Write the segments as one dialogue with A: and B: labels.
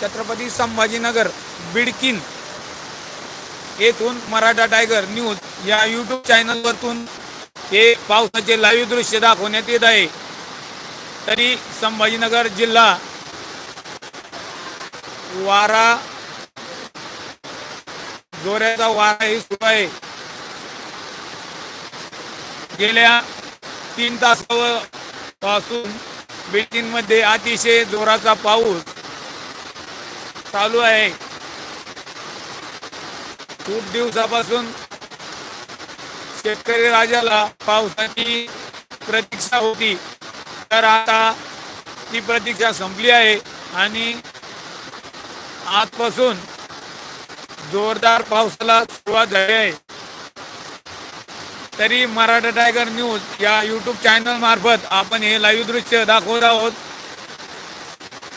A: छत्रपती संभाजीनगर बिडकिन येथून Maratha tiger news या YouTube चॅनलवरतून हे पावसाचे लाईव्ह दृश्य दाखवण्यात येत आहे. तरी संभाजीनगर जिल्हा वारा जोऱ्याचा वारा हे सुरू आहे. गेल्या तीन तासापासून बिल्डिंगमध्ये अतिशय जोराचा पाऊस चालू आहे. खूप दिवसापासून शेतकरी राजाला पावसाची प्रतीक्षा होती. तर आता ती प्रतीक्षा संपली आहे आणि आजपासून जोरदार पावसाला सुरुवात झाली आहे. तरी मराठा टायगर न्यूज या यूट्यूब चॅनल मार्फत आपण हे लाईव्ह दृश्य दाखवत आहोत.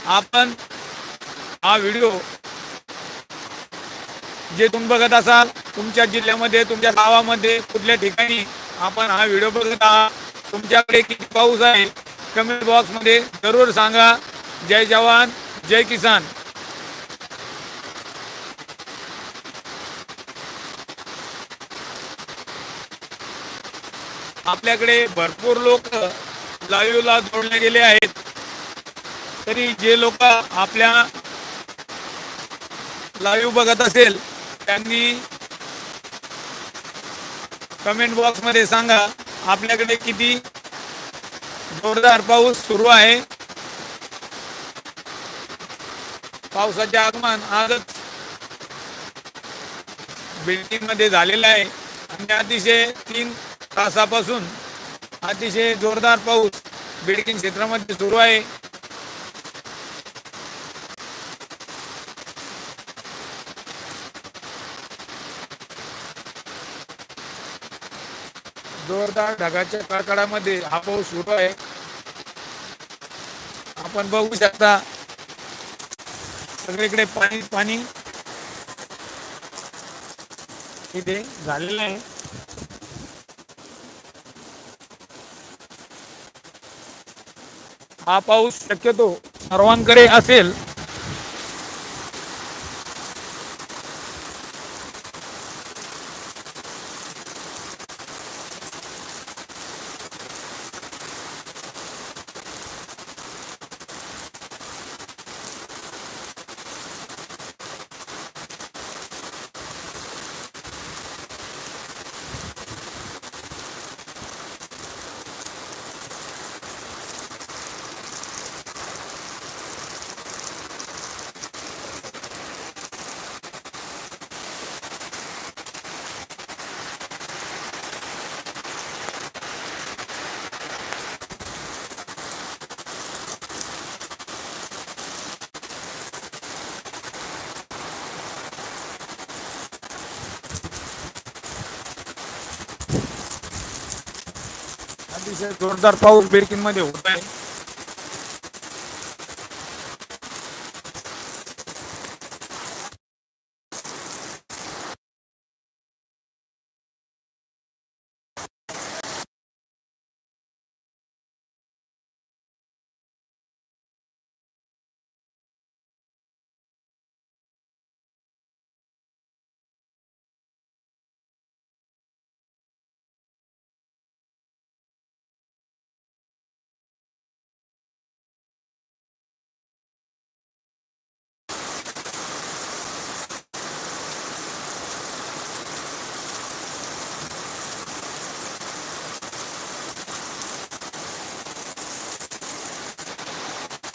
A: आपण हा व्हिडिओ जे तुम्ही बघत असाल तुमच्या जिल्ह्यामध्ये तुमच्या गावामध्ये कुठल्या ठिकाणी आपण हा व्हिडिओ बघत आहात तुमच्याकडे किती पाऊस आहे कमेंट बॉक्समध्ये जरूर सांगा. जय जवान जय किसान. आपल्याकडे भरपूर लोक लाईव्हला जोडले गेले आहेत. तरी जे लोक आपल्या लाईव्ह बघत असेल त्यांनी कमेंट बॉक्समध्ये सांगा आपल्याकडे किती जोरदार पाऊस सुरू आहे. पावसाचे आगमन आजच बिल्डिंगमध्ये झालेलं आहे. आणि अतिशय तीन तासापासून अतिशय जोरदार पाऊस बिल्डिंग क्षेत्रामध्ये सुरू आहे. जोरदार ढगाच्या कडकडामध्ये हा पाऊस सुरू आहे. आपण बघू शकता सगळीकडे पाणी पाणी इथे झालेलं आहे. हा पाऊस शक्यतो सर्वांकडे असेल. अतिशय जोरदार पाऊस बेकिंगमध्ये होत आहे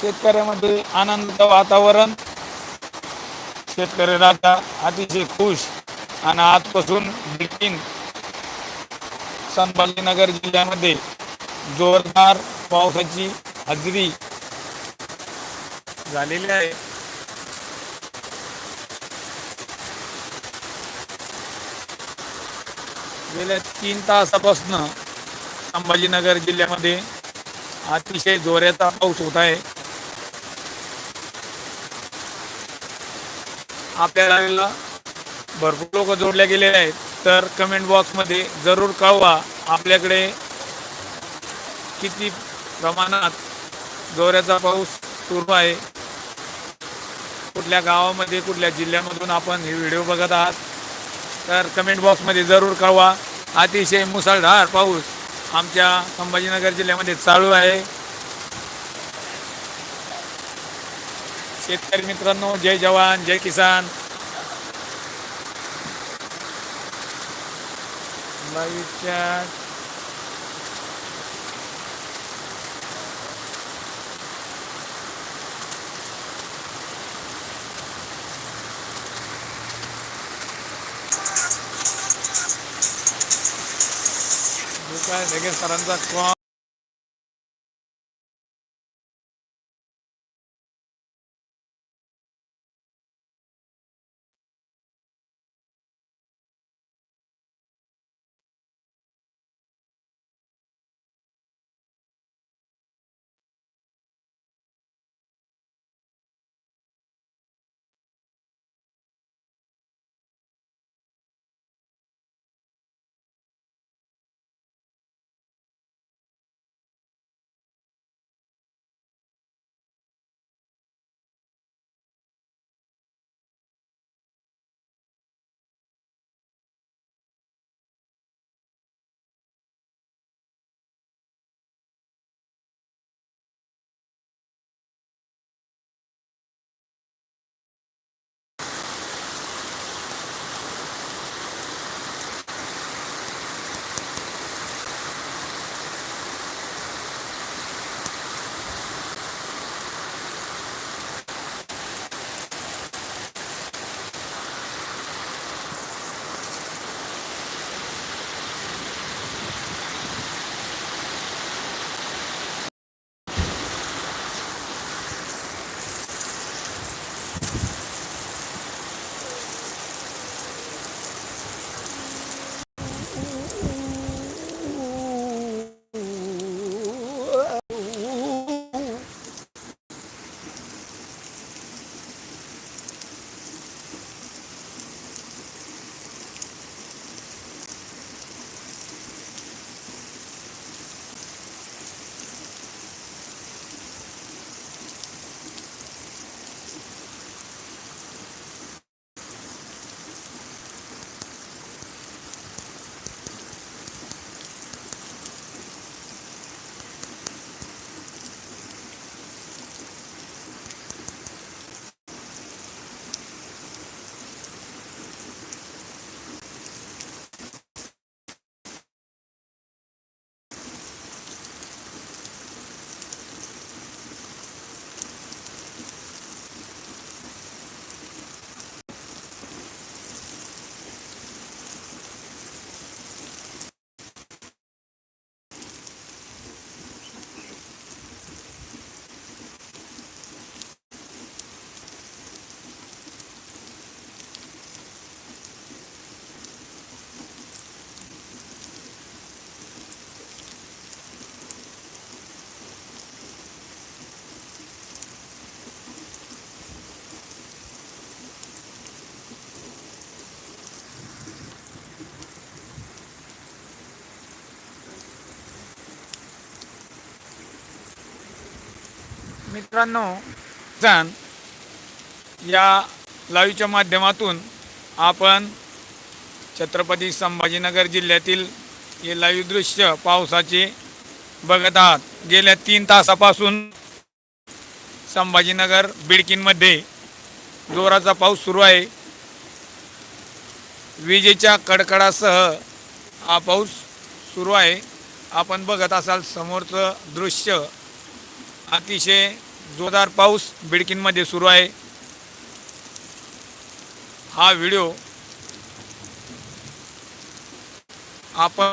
A: शेतकऱ्यामध्ये आनंदाचं वातावरण. शेतकरी राजा अतिशय खुश आणि आजपासून बिल्डिंग संभाजीनगर जिल्ह्यामध्ये जोरदार पावसाची हजेरी झालेली आहे. गेल्या तीन तासापासून संभाजीनगर जिल्ह्यामध्ये अतिशय जोऱ्याचा पाऊस होत आहे. आपल्याला भरपूर लोक जोडले गेलेले आहेत. तर कमेंट बॉक्समध्ये जरूर कळवा आपल्याकडे किती प्रमाणात जोऱ्याचा पाऊस सुरू आहे. कुठल्या गावामध्ये कुठल्या जिल्ह्यामधून आपण हे व्हिडिओ बघत आहात. तर कमेंट बॉक्समध्ये जरूर कळवा. अतिशय मुसळधार पाऊस आमच्या संभाजीनगर जिल्ह्यामध्ये चालू आहे. शेतकरी मित्रांनो जय जवान जय किसान लाईव्हच्या विकास ढगे सरांचा कॉल मित्रांनो जण या लाईव्हच्या माध्यमातून आपण छत्रपती संभाजीनगर जिल्ह्यातील हे लाईव्ह दृश्य पावसाचे बघत आहात. गेल्या तीन तासापासून संभाजीनगर बिडकीनमध्ये जोराचा पाऊस सुरू आहे. विजेच्या कडकडासह हा पाऊस सुरू आहे. आपण बघत असाल समोरचं दृश्य. अतिशय जोरदार पाऊस बिडकीनमध्ये सुरू आहे. हा व्हिडिओ आपण